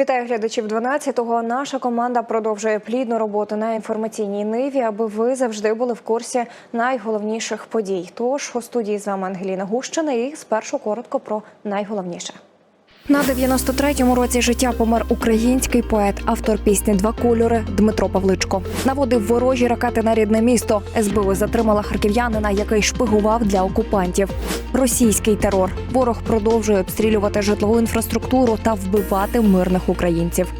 Вітаю глядачів 12-го. Наша команда продовжує плідну роботу на інформаційній ниві, аби ви завжди були в курсі найголовніших подій. Тож у студії з вами Ангеліна Гущина і спершу коротко про найголовніше. На 93-му році життя помер український поет, автор пісні Два кольори Дмитро Павличко. Наводив ворожі ракети на рідне місто. СБУ затримала харків'янина, який шпигував для окупантів. Російський терор. Ворог продовжує обстрілювати житлову інфраструктуру та вбивати мирних українців.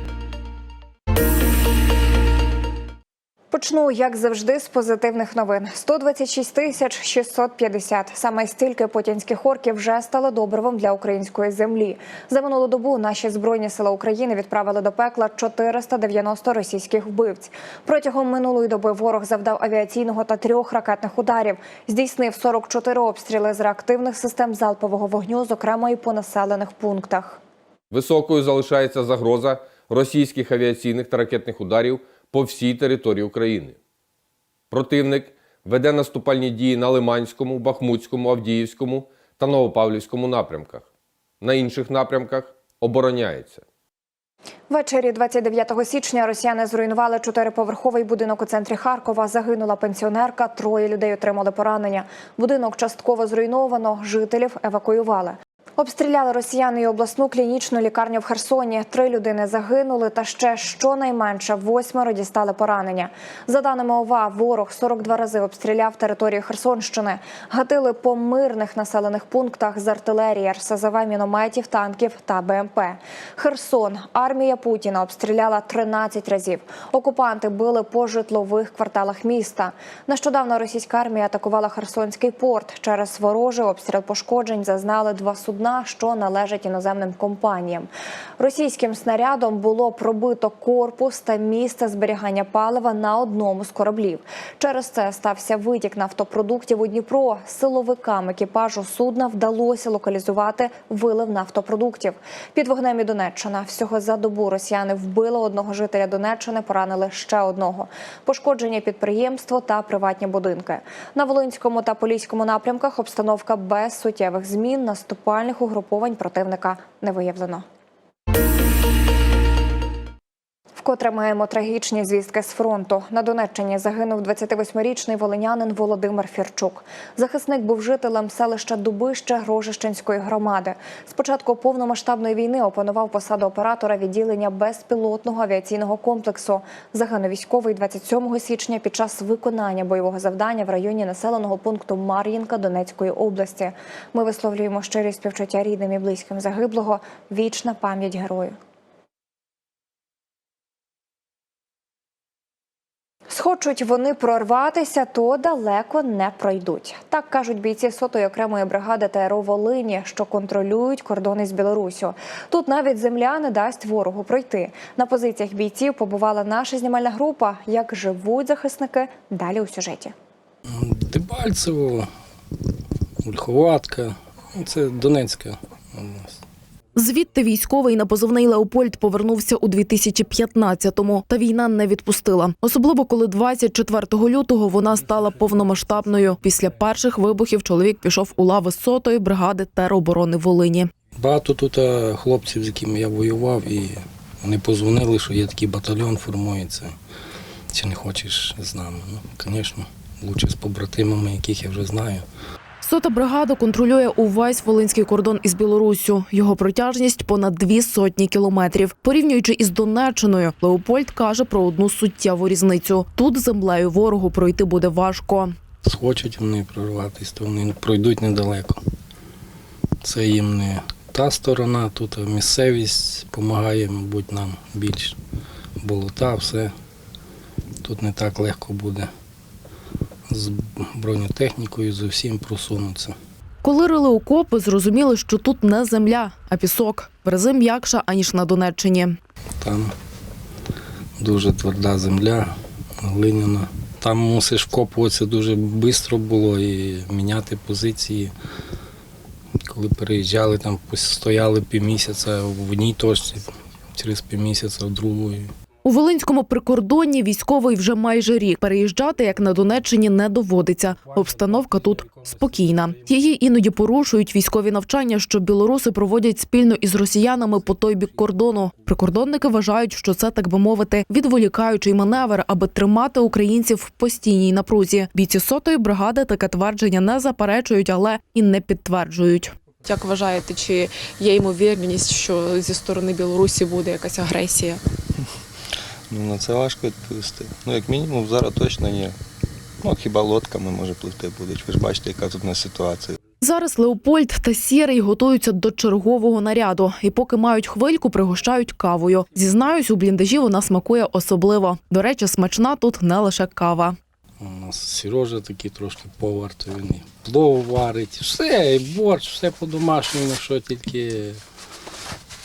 Почну, як завжди, з позитивних новин. 126 тисяч 650. Саме стільки путінських орків вже стали добривом для української землі. За минулу добу наші збройні сили України відправили до пекла 490 російських вбивць. Протягом минулої доби ворог завдав авіаційного та трьох ракетних ударів. Здійснив 44 обстріли з реактивних систем залпового вогню, зокрема і по населених пунктах. Високою залишається загроза російських авіаційних та ракетних ударів по всій території України. Противник веде наступальні дії на Лиманському, Бахмутському, Авдіївському та Новопавлівському напрямках. На інших напрямках обороняється. Ввечері 29 січня росіяни зруйнували чотириповерховий будинок у центрі Харкова. Загинула пенсіонерка, троє людей отримали поранення. Будинок частково зруйновано, жителів евакуювали. Обстріляли росіяни і обласну клінічну лікарню в Херсоні. Три людини загинули, та ще щонайменше восьмеро дістали поранення. За даними ОВА, ворог 42 рази обстріляв територію Херсонщини. Гатили по мирних населених пунктах з артилерії, РСЗВ, мінометів, танків та БМП. Херсон. Армія Путіна обстріляла 13 разів. Окупанти били по житлових кварталах міста. Нещодавно російська армія атакувала Херсонський порт. Через ворожий обстріл пошкоджень зазнали два судна, що належать іноземним компаніям. Російським снарядом було пробито корпус та місце зберігання палива на одному з кораблів. Через це стався витік нафтопродуктів у Дніпро. Силовикам екіпажу судна вдалося локалізувати вилив нафтопродуктів. Під вогнем і Донеччина всього за добу росіяни вбили одного жителя Донеччини, поранили ще одного. Пошкодження підприємство та приватні будинки. На Волинському та Поліському напрямках обстановка без суттєвих змін. Наступальних угруповань противника не виявлено. Вкотре маємо трагічні звістки з фронту. На Донеччині загинув 28-річний волинянин Володимир Фірчук. Захисник був жителем селища Дубище Грожищенської громади. З початку повномасштабної війни опанував посаду оператора відділення безпілотного авіаційного комплексу. Загинув військовий 27 січня під час виконання бойового завдання в районі населеного пункту Мар'їнка Донецької області. Ми висловлюємо щирі співчуття рідним і близьким загиблого. Вічна пам'ять герою. Схочуть вони прорватися, то далеко не пройдуть. Так кажуть бійці сотої окремої бригади ТРО Волині, що контролюють кордони з Білоруссю. Тут навіть земля не дасть ворогу пройти. На позиціях бійців побувала наша знімальна група. Як живуть захисники далі у сюжеті. Дебальцево, Ольховатка. Ну, Це Донецька область. Звідти військовий на позивний Леопольд повернувся у 2015-му, та війна не відпустила. Особливо коли 24 лютого вона стала повномасштабною. Після перших вибухів чоловік пішов у лави сотої бригади тероборони Волині. Багато тут хлопців, з якими я воював, і вони позвонили, що є такий батальйон, формується. Чи не хочеш з нами? Ну, звісно, лучше з побратимами, яких я вже знаю. Сота бригада контролює увесь волинський кордон із Білоруссю. Його протяжність понад дві сотні кілометрів. Порівнюючи із Донеччиною, Леопольд каже про одну суттєву різницю: тут землею ворогу пройти буде важко. Схочуть вони прорватися, то вони пройдуть недалеко. Це їм не та сторона, тут місцевість допомагає, мабуть, нам більш болота, все. Тут не так легко буде з бронетехнікою з усім просунутися. Коли рили окопи, зрозуміли, що тут не земля, а пісок. В рази м'якша, аніж на Донеччині. Там дуже тверда земля, глиняна. Там мусиш вкопуватися дуже швидко було і міняти позиції. Коли переїжджали, там стояли півмісяця в одній точці, через півмісяця в другої. У Волинському прикордонні військовий вже майже рік. Переїжджати, як на Донеччині, не доводиться. Обстановка тут спокійна. Її іноді порушують військові навчання, що білоруси проводять спільно із росіянами по той бік кордону. Прикордонники вважають, що це так би мовити відволікаючий маневр, аби тримати українців в постійній напрузі. Бійці сотої бригади таке твердження не заперечують, але і не підтверджують. Як вважаєте, чи є ймовірність, що зі сторони Білорусі буде якась агресія? Ну, на це важко відповісти. Ну, як мінімум, зараз точно ні. Ну, хіба лодками може пливти будуть. Ви ж бачите, яка тут у нас ситуація. Зараз Леопольд та Сірий готуються до чергового наряду, і поки мають хвильку, пригощають кавою. Зізнаюсь, у бліндажі вона смакує особливо. До речі, смачна тут не лише кава. У нас Сережа такий трошки повар, то він і плов варить, все, і борщ, все по-домашньому, що тільки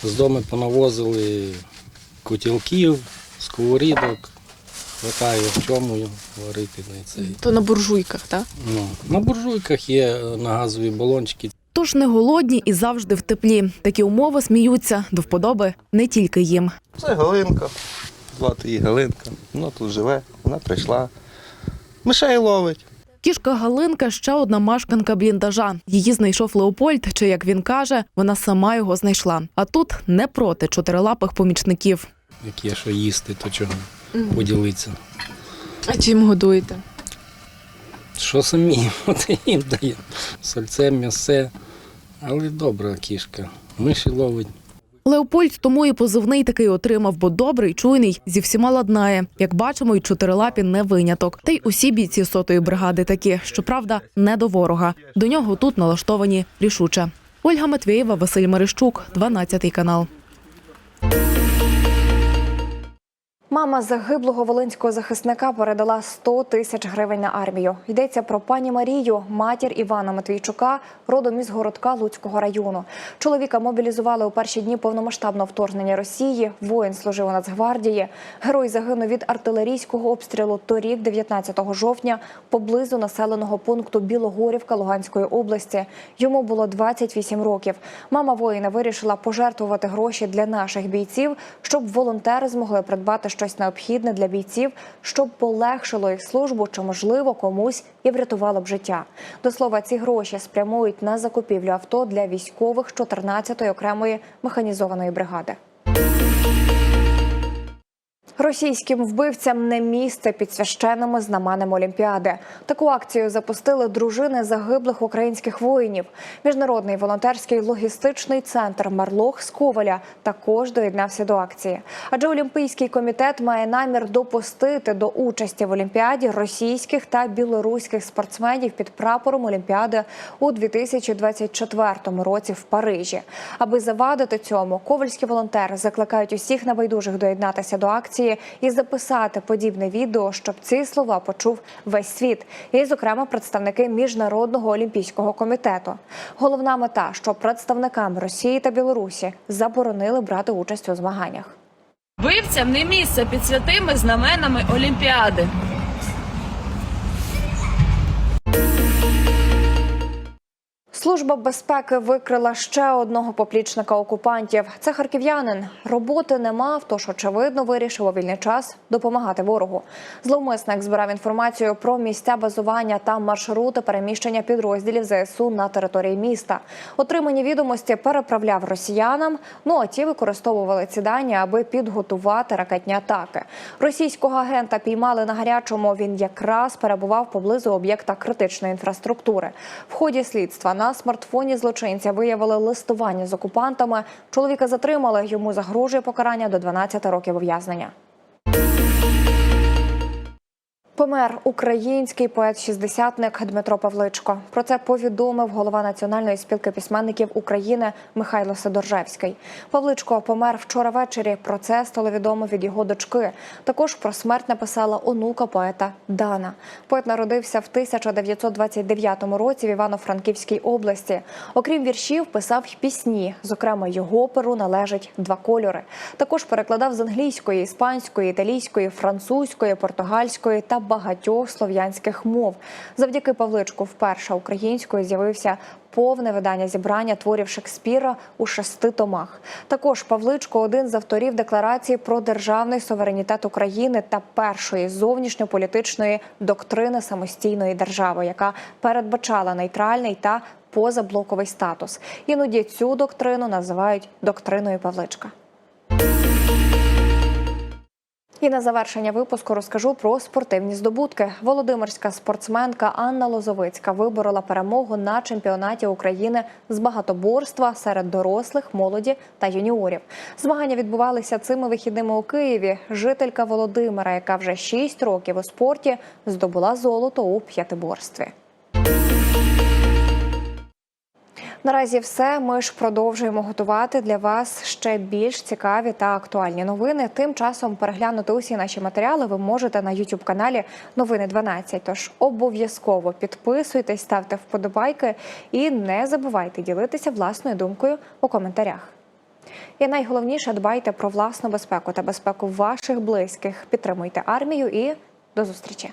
з дому понавозили котілків, сковорідок, хватає в чому варити на цей. То на буржуйках, так? Ну, на буржуйках є е, на газові балончики. Тож не голодні і завжди в теплі. Такі умови сміються до вподоби не тільки їм. Це Галинка. Звати її Галинка. Вона тут живе, вона прийшла. Мишей ловить. Кішка Галинка ще одна мешканка бліндажа. Її знайшов Леопольд, чи як він каже, вона сама його знайшла. А тут не проти чотирилапих помічників. Як є що їсти, то чого поділитися. А чим годуєте? Що самі, от їм даємо. Сальце, м'ясе, але добра кішка. Миші ловить. Леопольд тому і позивний такий отримав, бо добрий, чуйний, зі всіма ладнає. Як бачимо, і чотирилапі не виняток. Та й усі бійці сотої бригади такі, щоправда, не до ворога. До нього тут налаштовані рішуче. Ольга Матвєєва, Василь Мерещук, 12 канал. Мама загиблого волинського захисника передала 100 тисяч гривень на армію. Йдеться про пані Марію, матір Івана Матвійчука, родом із городка Луцького району. Чоловіка мобілізували у перші дні повномасштабного вторгнення Росії. Воїн служив у Нацгвардії. Герой загинув від артилерійського обстрілу торік, 19 жовтня, поблизу населеного пункту Білогорівка Луганської області. Йому було 28 років. Мама воїна вирішила пожертвувати гроші для наших бійців, щоб волонтери змогли придбати щось необхідне для бійців, щоб полегшило їх службу чи, можливо, комусь і врятувало б життя. До слова, ці гроші спрямують на закупівлю авто для військових 14-ї окремої механізованої бригади. Російським вбивцям не місце під священними знаменами Олімпіади. Таку акцію запустили дружини загиблих українських воїнів. Міжнародний волонтерський логістичний центр Марлох з Коваля також доєднався до акції. Адже Олімпійський комітет має намір допустити до участі в Олімпіаді російських та білоруських спортсменів під прапором Олімпіади у 2024 році в Парижі. Аби завадити цьому, ковальські волонтери закликають усіх небайдужих доєднатися до акції і записати подібне відео, щоб ці слова почув весь світ, і, зокрема, представники міжнародного олімпійського комітету. Головна мета, щоб представникам Росії та Білорусі заборонили брати участь у змаганнях. Вивцям не місце під святими знаменами Олімпіади. Служба безпеки викрила ще одного поплічника окупантів. Це харків'янин. Роботи не мав, тож очевидно вирішив у вільний час допомагати ворогу. Зловмисник збирав інформацію про місця базування та маршрути переміщення підрозділів ЗСУ на території міста. Отримані відомості переправляв росіянам. Ну а ті використовували ці дані, аби підготувати ракетні атаки. Російського агента піймали на гарячому. Він якраз перебував поблизу об'єкта критичної інфраструктури. В ході слідства на смартфоні злочинця виявили листування з окупантами. Чоловіка затримали. Йому загрожує покарання до 12 років ув'язнення. Помер український поет-шістдесятник Дмитро Павличко. Про це повідомив голова Національної спілки письменників України Михайло Сидоржевський. Павличко помер вчора ввечері. Про це стало відомо від його дочки. Також про смерть написала онука поета Дана. Поет народився в 1929 році в Івано-Франківській області. Окрім віршів, писав пісні. Зокрема, його перу належать два кольори. Також перекладав з англійської, іспанської, італійської, французької, португальської та багатьох слов'янських мов. Завдяки Павличку вперше українською з'явився повне видання зібрання творів Шекспіра у шести томах. Також Павличко один з авторів декларації про державний суверенітет України та першої зовнішньополітичної доктрини самостійної держави, яка передбачала нейтральний та позаблоковий статус. Іноді цю доктрину називають доктриною Павличка. І на завершення випуску розкажу про спортивні здобутки. Володимирська спортсменка Анна Лозовицька виборола перемогу на чемпіонаті України з багатоборства серед дорослих, молоді та юніорів. Змагання відбувалися цими вихідними у Києві. Жителька Володимира, яка вже 6 років у спорті, здобула золото у п'ятиборстві. Наразі все. Ми ж продовжуємо готувати для вас ще більш цікаві та актуальні новини. Тим часом переглянути усі наші матеріали ви можете на youtube каналі Новини 12. Тож обов'язково підписуйтесь, ставте вподобайки і не забувайте ділитися власною думкою у коментарях. І найголовніше дбайте про власну безпеку та безпеку ваших близьких. Підтримуйте армію і до зустрічі.